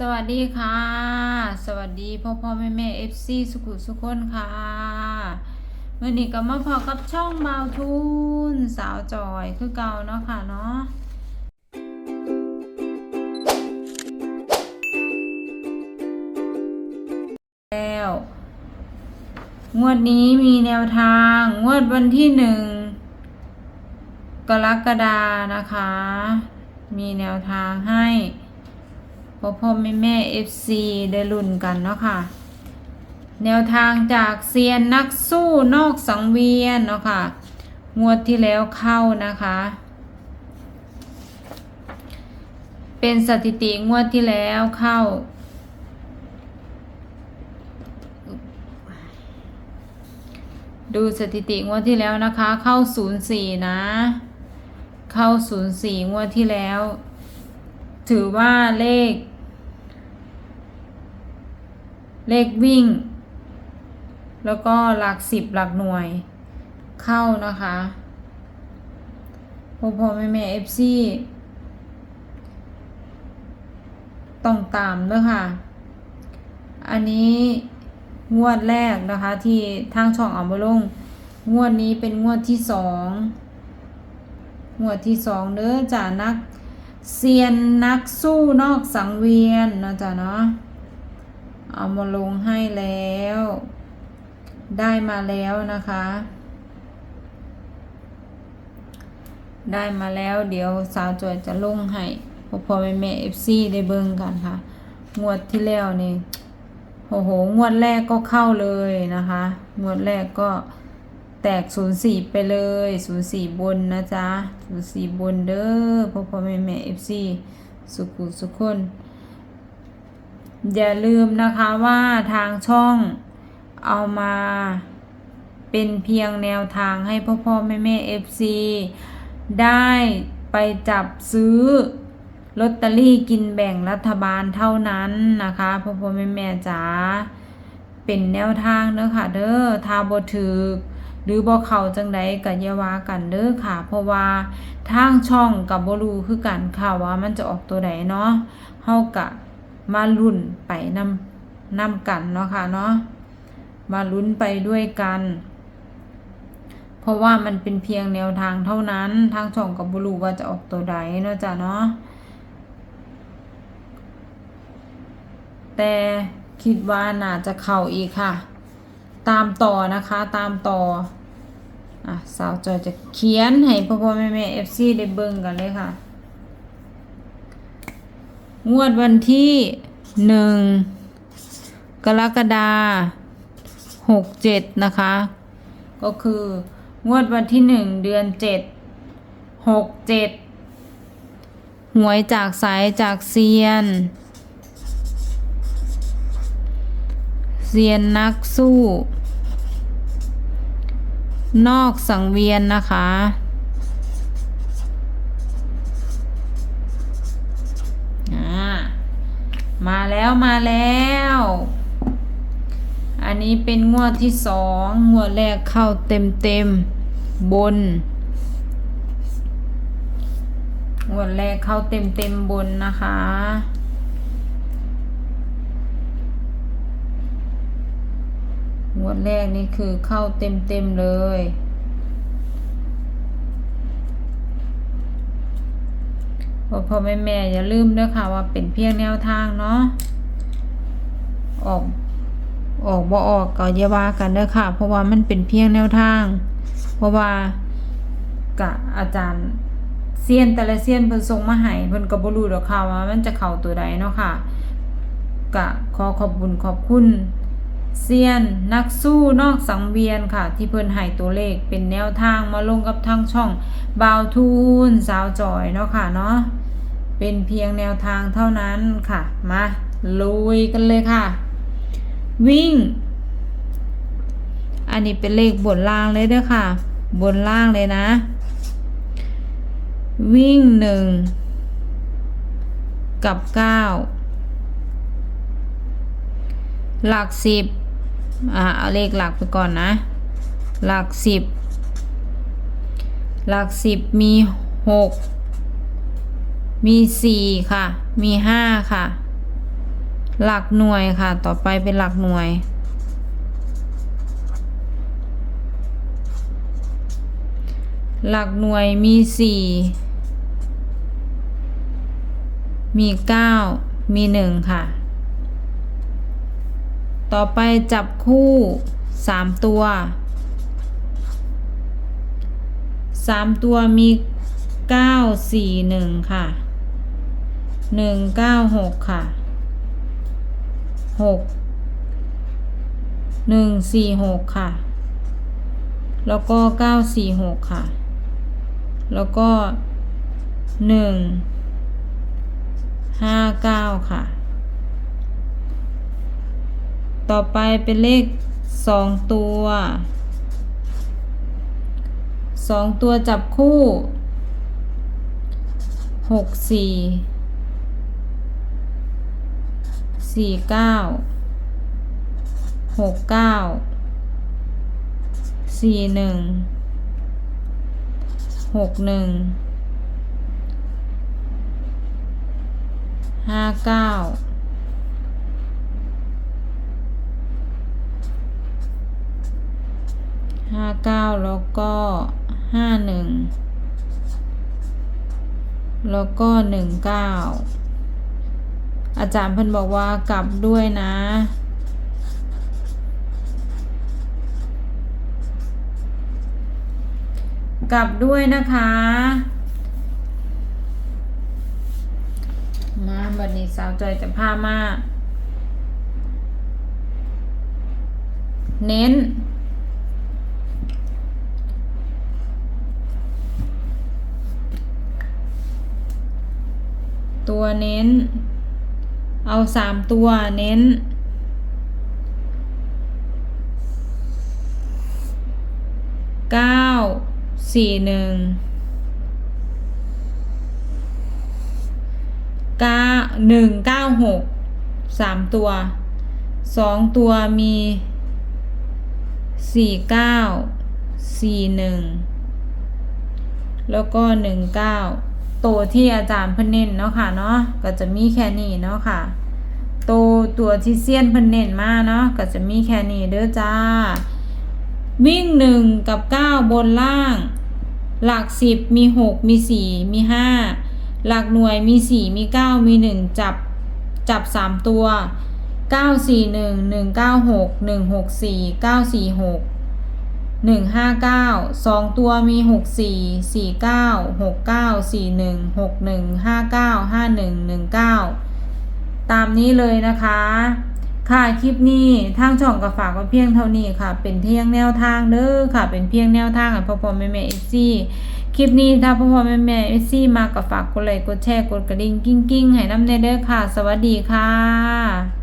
สวัสดีค่ะ สวัสดีพ่อพ่อแม่แม่เอฟซีสุขุสุขคนค่ะเมื่อนี้ก็มาพอกับช่องเบาทุนสาวจอยคือเก่าเนาะค่ะเนาะแล้ว งวดนี้มีแนวทาง งวดวันที่หนึ่งกรกฎานะคะ มีแนวทางให้ พ่อพ่อแม่แม่เอฟซีได้ลุ้นกันเนาะค่ะ แนวทางจากเซียนนักสู้นอกสังเวียนเนาะค่ะ งวดที่แล้วเข้านะคะ เป็นสถิติงวดที่แล้วเข้าดูสถิติงวดที่แล้วนะคะ เข้า 04 นะ เข้า 04 งวดที่แล้ว ถือว่าเลข เลขวิ่ง แล้วก็หลักสิบหลักหน่วยเข้านะคะพ่อพ่อแม่แม่เอฟซีต้องตามด้วยค่ะ อันนี้งวดแรกนะคะที่ทางช่องอามาลง งวดนี้เป็นงวดที่สองงวดที่สองเด้อจ่านัก เซียนนักสู้นอกสังเวียนนะจ๊ะเนาะเอามาลงให้แล้ว ได้มาแล้วนะคะ ได้มาแล้วเดี๋ยวสาวจอยจะลงให้พอพอแม่แม่เอฟซีได้เบิ่งกันค่ะ งวดที่แล้วนี่โอ้โห งวดแรกก็เข้าเลยนะคะ งวดแรกก็ แตกศูนย์สี่ไปเลยศูนย์สี่บนนะจ๊ะศูนย์สี่บนเด้อพ่อพ่อแม่แม่เอฟซีสุขุสุขคน อย่าลืมนะคะว่าทางช่องเอามาเป็นเพียงแนวทางให้พ่อพ่อแม่แม่เอฟซีได้ไปจับซื้อลอตเตอรี่กินแบ่งรัฐบาลเท่านั้นนะคะพ่อพ่อแม่แม่จ๋าเป็นแนวทางเด้อค่ะเด้อทาบ่ถือ หรือบ่เข้าจังใดก็อย่าว่ากันเด้อค่ะ เพราะว่าทางช่องกับบ่รู้คือกันค่ะว่ามันจะออกตัวใดเนาะเฮากะมาลุ้นไปนำนำกันเนาะค่ะเนาะมาลุ้นไปด้วยกัน เพราะว่ามันเป็นเพียงแนวทางเท่านั้น ทางช่องกับบุรูว่าจะออกตัวใดเนาะจ้ะเนาะแต่คิดว่าน่าจะเข้าอีกค่ะ ตามต่อนะคะตามต่ออะสาวจอยจะเขียนให้พ่อพ่อแม่แม่เอฟซีได้เบิ่งกันเลยค่ะ งวดวันที่หนึ่งกรกฎาหกเจ็ดนะคะ ก็คืองวดวันที่หนึ่งเดือนเจ็ดหกเจ็ดหวยจากสายจากเซียน ซียนนักสู้ นอกสังเวียนนะคะอามาแล้วมาแล้ว อันนี้เป็นงวดที่สองงวดแรกเข้าเต็มเต็มบน งวดแรกเข้าเต็มเต็มบนนะคะ วดแรกนี่คือเข้าเต็มเต็มๆเลยพ่อพ่อแม่แม่อย่าลืมด้วยค่ะว่าเป็นเพียงแนวทางเนาะ ออกออกบ่ออกก็อย่าว่ากันเด้อค่ะ เพราะว่ามันเป็นเพียงแนวทาง เพราะว่ากะอาจารย์เซียนแต่ละเซียนเพิ่นส่งมาให้เพิ่นก็บ่รู้ดอกค่ะว่ามันจะเข้าตัวใดเนาะค่ะกะขอขอบคุณขอบคุณ เซียนนักสู้นอกสังเวียนค่ะ ที่เพิ่นให้ตัวเลขเป็นแนวทางมาลงกับทางช่องบาวทูนสาวจอยเนาะค่ะเนาะเป็นเพียงแนวทางเท่านั้นค่ะ มาลุยกันเลยค่ะ วิ่ง อันนี้เป็นเลขบนล่างเลยเด้อค่ะ บนล่างเลยนะ วิ่งหนึ่งกับเก้าหลักสิบ อ่าเอาเลขหลักไปก่อนนะ หลักสิบหลักสิบมีหกมีสี่ค่ะ มีห้าค่ะ หลักหน่วยค่ะ ต่อไปเป็นหลักหน่วย หลักหน่วยมีสี่มีเก้ามีหนึ่งค่ะ ต่อไปจับคู่สามตัวสามตัวมีเก้าสี่หนึ่งค่ะหนึ่งเก้าหกค่ะหกหนึ่งสี่หกค่ะ แล้วก็เก้าสี่หกค่ะ แล้วก็หนึ่งห้าเก้าค่ะ ต่อไปเป็นเลขสองตัวสองตัวจับคู่หกสี่สี่เก้าหกเก้าสี่หนึ่งหกหนึ่งห้าเก้า ห้าเก้าแล้วก็ห้าหนึ่งแล้วก็หนึ่งเก้าอาจารย์เพิ่นบอกว่ากลับด้วยนะ กลับด้วยนะคะ มาบัดนี้สาวจอยจะพามา เน้น ตัวเน้น เอาสามตัวเน้น เก้า สี่หนึ่ง เก้าหนึ่งเก้าหก สามตัวสองตัวมีสี่เก้าสี่หนึ่งแล้วก็หนึ่งเก้า ตัวที่อาจารย์เพิ่นเน้นเนาะค่ะเนาะก็จะมีแค่นี้เนาะค่ะตัวตัวที่เซียนเพิ่นเน้นมาเนาะก็จะมีแค่นี้เด้อจ้า วิ่งหนึ่งกับเก้าบนล่าง หลักสิบมีหกมีสี่มีห้าหลักหน่วยมีสี่มีเก้ามีหนึ่งจับจับสามตัวเก้าสี่หนึ่งหนึ่งเก้าหกหนึ่งหกสี่เก้าสี่หก หนึ่งห้าเก้าสองตัวมีหกสี่สี่เก้าหกเก้าสี่หนึ่งหกหนึ่งห้าเก้าห้าหนึ่งหนึ่งเก้าตามนี้เลยนะคะ ค่ะคลิปนี้ทางช่องก็ฝากไว้เพียงเท่านี้ค่ะ เป็นเพียงแนวทางเด้อค่ะ เป็นเพียงแนวทางให้พ่อพ่อแม่แม่เอซี่คลิปนี้ถ้าพ่อพ่อแม่แม่เอซี่มาก็ฝากกดไลค์กดแชร์กดกระดิ่งกิ้งกิ้งให้น้ำในเด้อค่ะ สวัสดีค่ะ